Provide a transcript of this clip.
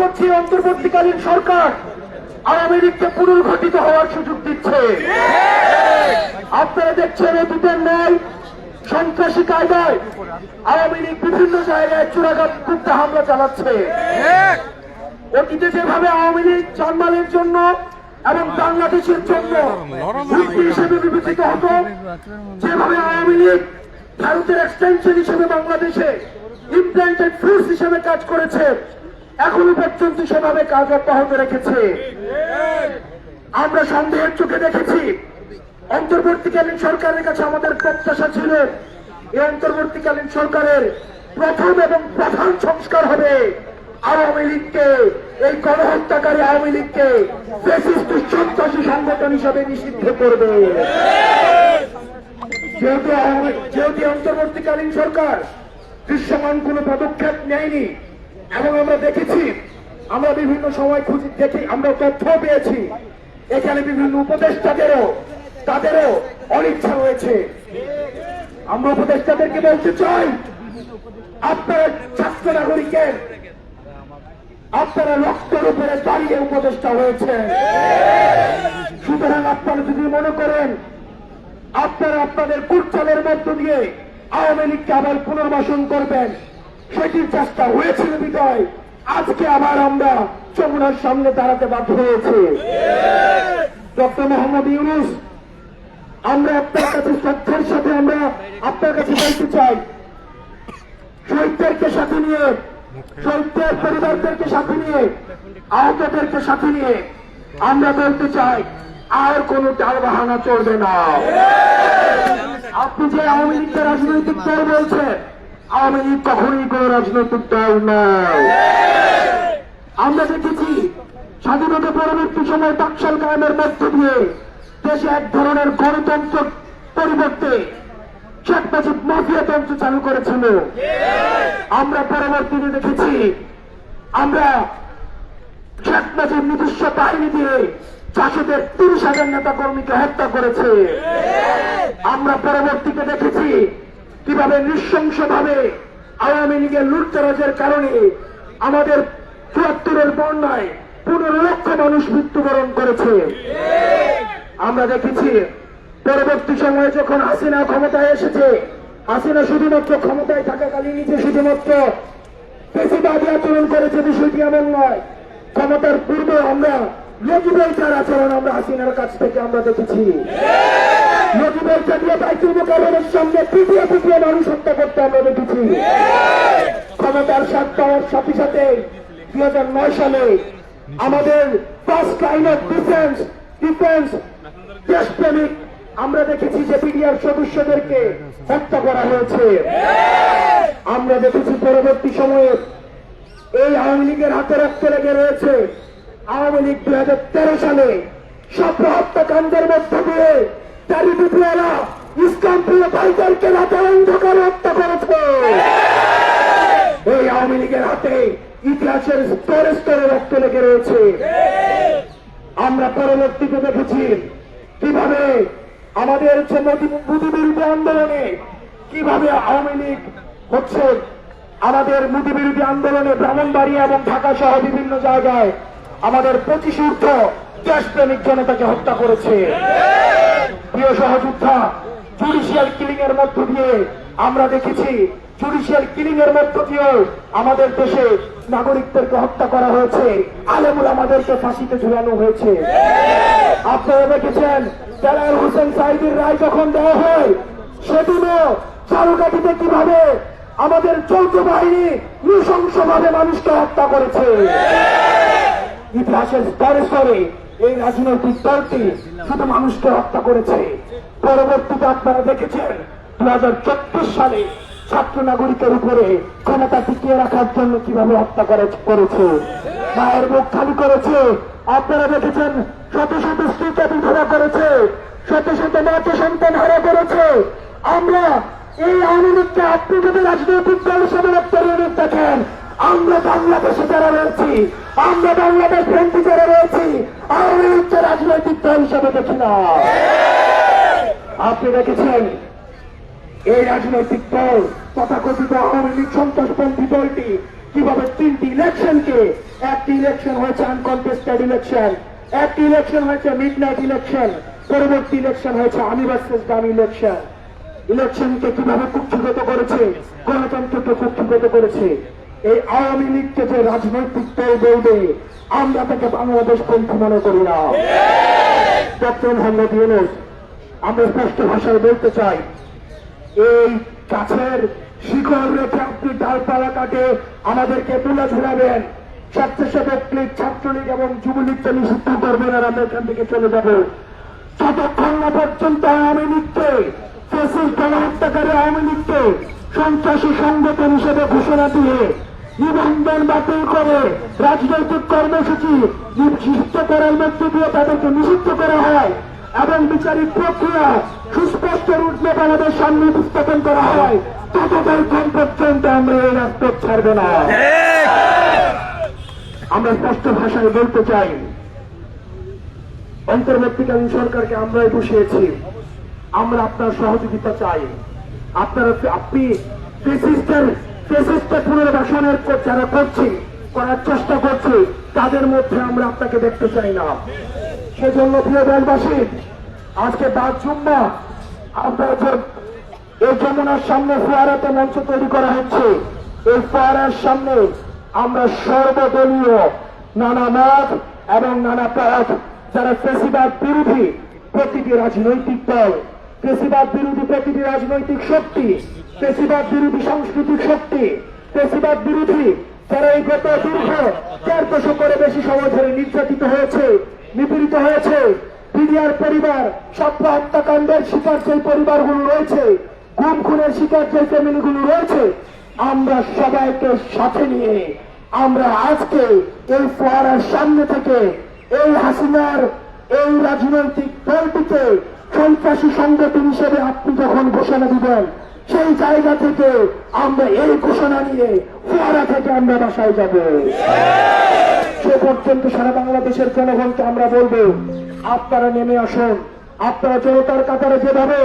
করছি অন্তর্বর্তীকালীন সরকার। আওয়ামী লীগকে পুনর্গঠিত হওয়ার সুযোগ দিচ্ছে। আপনারা দেখছেন অতীতের ন্যায়, সন্ত্রাসী কায়দায় আওয়ামী লীগ বিভিন্ন জায়গায় চূড়াঘাত করতে হামলা চালাচ্ছে। অতীতে যেভাবে আওয়ামী লীগ জানমালের জন্য এবং বাংলাদেশের জন্য হুমকি হিসেবে বিবেচিত হতো, যেভাবে আওয়ামী লীগ ভারতের এক্সটেনশন হিসেবে বাংলাদেশে ইমপ্ল্যান্টেড ফোর্স হিসেবে কাজ করেছে এখনও পর্যন্ত সেভাবে কাজ অব্যাহত রেখেছে। আমরা সন্দেহের চোখে দেখেছি। অন্তর্বর্তীকালীন সরকারের কাছে আমাদের প্রত্যাশা ছিল, এই অন্তর্বর্তীকালীন সরকারের প্রথম এবং প্রধান সংস্কার হবে আওয়ামী লীগকে, এই গণহত্যাকারী আওয়ামী লীগকে সন্ত্রাসী সংগঠন হিসাবে নিষিদ্ধ করবে। যেহেতু যেহেতু অন্তর্বর্তীকালীন সরকার দৃশ্যমান কোন পদক্ষেপ নেয়নি এবং আমরা দেখেছি, আমরা বিভিন্ন সময় খুঁজে, দেখি, আমরা তথ্য পেয়েছি। এখানে বিভিন্ন উপদেষ্টাদেরও, তাদেরও অনিচ্ছা রয়েছে। আমরা উপদেষ্টাদেরকে বলতে চাই, আপনারা ছাত্র নাগরিকের, আপনারা রক্তের উপরে দাঁড়িয়ে উপদেষ্টা হয়েছে সুতরাং আপনারা যদি মনে করেন, আপনারা আপনাদের কুটচালের মধ্য দিয়ে আওয়ামী লীগকে আবার পুনর্বাসন করবেন। সেটির চেষ্টা হয়েছিল বিজয় আজকে আবার আমরা যমুনার সামনে দাঁড়াতে বাধ্য হয়েছে। ডক্টর মোহাম্মদ ইউনুস, আমরা আপনার কাছে শ্রদ্ধার সাথে আমরা আপনার কাছে বলতে চাই। শহীদদেরকে সাথে নিয়ে, শহীদদের পরিবারদেরকে সাথে নিয়ে, আহতদেরকে সাথে নিয়ে আমরা বলতে চাই, আর কোন টাল বাহানা চলবে না। আপনি যে আওয়ামী লীগকে রাজনৈতিক দল বলছেন আওয়ামী লীগ কখনোই কোন রাজনৈতিক দল নয়। আমরা দেখেছি, স্বাধীনতা পরবর্তী সময় টাকশাল কায়েমের মধ্য দিয়ে দেশে এক ধরনের গণতন্ত্র পরিবর্তে শেখ মাফিয়া তন্ত্র চালু করেছিল। আমরা পরবর্তীতে দেখেছি, আমরা শেখ মুজিব নিজস্ব বাহিনী দিয়ে চাষিদের তিরিশ হাজার নেতা কর্মীকে হত্যা করেছে। আমরা পরবর্তীতে দেখেছি কীভাবে নৃশংসভাবে আওয়ামী লীগের লুটতরাজের কারণে আমাদের চুয়াত্তরের বন্যায় পনেরো লক্ষ মানুষ মৃত্যুবরণ করেছে। আমরা দেখেছি, পরবর্তী সময়ে যখন হাসিনা ক্ষমতায় এসেছে, হাসিনা শুধুমাত্র ক্ষমতায় থাকাকালীন নিজে শুধুমাত্র বেশিবাদী আচরণ করেছে, বিষয়টি এমন নয়। ক্ষমতার পূর্বে আমরা লজিবৈচার আচরণ আমরা হাসিনার কাছ থেকে আমরা দেখেছি। লজিবৈচার দিয়ে বাইতুল মোকাবেলের সামনে পিটিয়ে পিটিয়ে মানুষ হত্যা করতে আমরা দেখেছি। ক্ষমতার স্বাদ পাওয়ার সাথে সাথে দুই হাজার নয় সালে আমাদের first line of defence defence দেশপ্রেমিক আমরা দেখেছি যে পিডিআর সদস্যদেরকে হত্যা করা হয়েছে। আমরা দেখেছি পরবর্তী সময়ে এই আওয়ামী লীগের হাতে রক্ত লেগে রয়েছে। আওয়ামী লীগ দুই হাজার তেরো সালে সব হত্যাকাণ্ডের মধ্য দিয়ে তারি বিপ্লবীরা ইসলাম প্রিয় ভাইদেরকে রাতে অন্ধকার হত্যা করেছে। এই আওয়ামী লীগের হাতে ইতিহাসের স্তরে স্তরে রক্ত লেগে রয়েছে। আমরা পরবর্তীতে দেখেছি কীভাবে আমাদের যে মোদী মোদী বিরোধী আন্দোলনে কীভাবে আওয়ামী লীগ হচ্ছে আমাদের মোদী বিরোধী আন্দোলনে ব্রাহ্মণবাড়িয়া এবং ঢাকা সহ বিভিন্ন জায়গায় আমাদের পঁচিশ ঊর্ধ্ব দেশপ্রেমিক জনতাকে হত্যা করেছে। প্রিয় সহযোদ্ধা জুডিশিয়াল কিলিং এর মধ্য দিয়ে আমরা দেখেছি জুডিশিয়াল কিলিং এর মধ্য দিয়েও আমাদের দেশে নাগরিকদেরকে হত্যা করা হয়েছে। আলেমুল আমাদেরকে ফাঁসিতে ঝুলানো হয়েছে। আপনারা দেখেছেন বেলাল হোসেন সাইদির রায় যখন দেওয়া হয়, সেদিনও চারুকাঠিতে কীভাবে আমাদের চৌদ্দ বাহিনী নৃশংসভাবে মানুষকে হত্যা করেছে। ইতিহাসের স্তরে স্তরে এই রাজনৈতিক দলটি শুধু মানুষকে হত্যা করেছে। পরবর্তীতে আপনারা দেখেছেন দু হাজার চব্বিশ সালে ছাত্র নাগরিকের উপরে ক্ষমতা টিকিয়ে রাখার জন্য কীভাবে হত্যা করেছে? মায়ের মুখ খালি করেছে। আপনারা দেখেছেন, শত শত স্ত্রীকে বিধবা করেছে। শত শত মাকে সন্তান হারা করেছে। আমরা এই আওয়ামী লীগকে আপনি যদি রাজনৈতিক দল হিসেবে পরিণত দেখেন আমরা বাংলাদেশে যারা রয়েছি, আমরা বাংলাদেশ ফ্রেন্ডি যারা রয়েছি আওয়ামী লীগকে রাজনৈতিক দল হিসেবে দেখি না। আপনি দেখেছেন এই রাজনৈতিক দল তথাকথিত আওয়ামী লীগ সন্ত্রাসপন্থী দলটি কীভাবে তিনটি ইলেকশনকে, একটি ইলেকশন হয়েছে আনকনটেস্টেড ইলেকশন একটি ইলেকশন হয়েছে মিড নাইট ইলেকশন পরবর্তী ইলেকশন হয়েছে আমি ভার্সেস দামি ইলেকশন ইলেকশনকে কীভাবে কুক্ষিগত করেছে? গণতন্ত্রকে কুক্ষিগত করেছে? এই আওয়ামী লীগকে যে রাজনৈতিক দল বলবে আমরা তাকে বাংলাদেশ পন্থী মনে করি না। ডক্টর মোহাম্মদ ইউনুস, আমরা স্পষ্ট ভাষায় বলতে চাই, এই গাছের শিকড় রেখে আপনি ডালপালা কাটে আমাদেরকে তুলে ঝুলাবেন স্বেচ্ছাসেবক লীগ, ছাত্রলীগ এবং যুবলীগকে নিষিদ্ধ করবেন আর আমরা এখান থেকে চলে যাব। যতক্ষণ না পর্যন্ত আওয়ামী লীগকে ফেসিস গণহত্যাকারী আওয়ামী লীগকে সন্ত্রাসী সংগঠন হিসেবে ঘোষণা দিয়ে নিবন্ধন বাতিল করে রাজনৈতিক কর্মসূচি নিষিদ্ধ করার মধ্য দিয়ে তাদেরকে নিষিদ্ধ করা হয় এবং বিচারিক প্রক্রিয়া সুস্পষ্ট রূপে বাংলাদেশ সামনে উপস্থাপন করা হয়। ততক্ষণ পর্যন্ত আমরা এই রাজপথ ছাড়ব না। আমরা স্পষ্ট ভাষায় বলতে চাই, অন্তর্বর্তীকালীন সরকারকে আমরাই বসিয়েছি আমরা আপনার সহযোগিতা চাই। আপনারা আপনি ফেসিস্টের পুনর্বাসনের যারা করছে, করার চেষ্টা করছি, তাদের মধ্যে আমরা আপনাকে দেখতে চাই না। সেজন্য প্রিয় দেশবাসী, আজকে বাদ জুম্মা আমরা যে এই যমুনার সামনে ফোয়ারাতে মঞ্চ তৈরি করা হচ্ছে, এই ফোয়ারার সামনে আমরা সর্বদলীয় নানা মত এবং নানা পথ যারা ফেসিবাদ বিরোধী প্রতিটি রাজনৈতিক দল, ফেসিবাদ বিরোধী প্রতিটি রাজনৈতিক শক্তি ফেসিবাদ বিরোধী সাংস্কৃতিক শক্তি ফেসিবাদ বিরোধী যারা এই গত দীর্ঘ চার দশকের বেশি সময় ধরে নির্যাতিত হয়েছে, নিপীড়িত হয়েছে বিডিআর পরিবার সভ্য হত্যাকাণ্ডের শিকার যে পরিবারগুলো রয়েছে, গুম খুনের শিকার যে ফ্যামিলিগুলো রয়েছে, আমরা সবাইকে সাথে নিয়ে, আমরা আজকে এই ফোয়ারার সামনে থেকে এই হাসিনার এই রাজনৈতিক দলটিকে সন্ত্রাসী সংগঠন হিসেবে আপনি যখন ঘোষণা দিবেন সেই জায়গা থেকে আমরা এই ঘোষণা নিয়ে ফোয়ারা থেকে আমরা বাসায় যাব। সে পর্যন্ত সারা বাংলাদেশের জনগণকে আমরা বলব, আপনারা নেমে আসুন। আপনারা জনতার কাতারে যেভাবে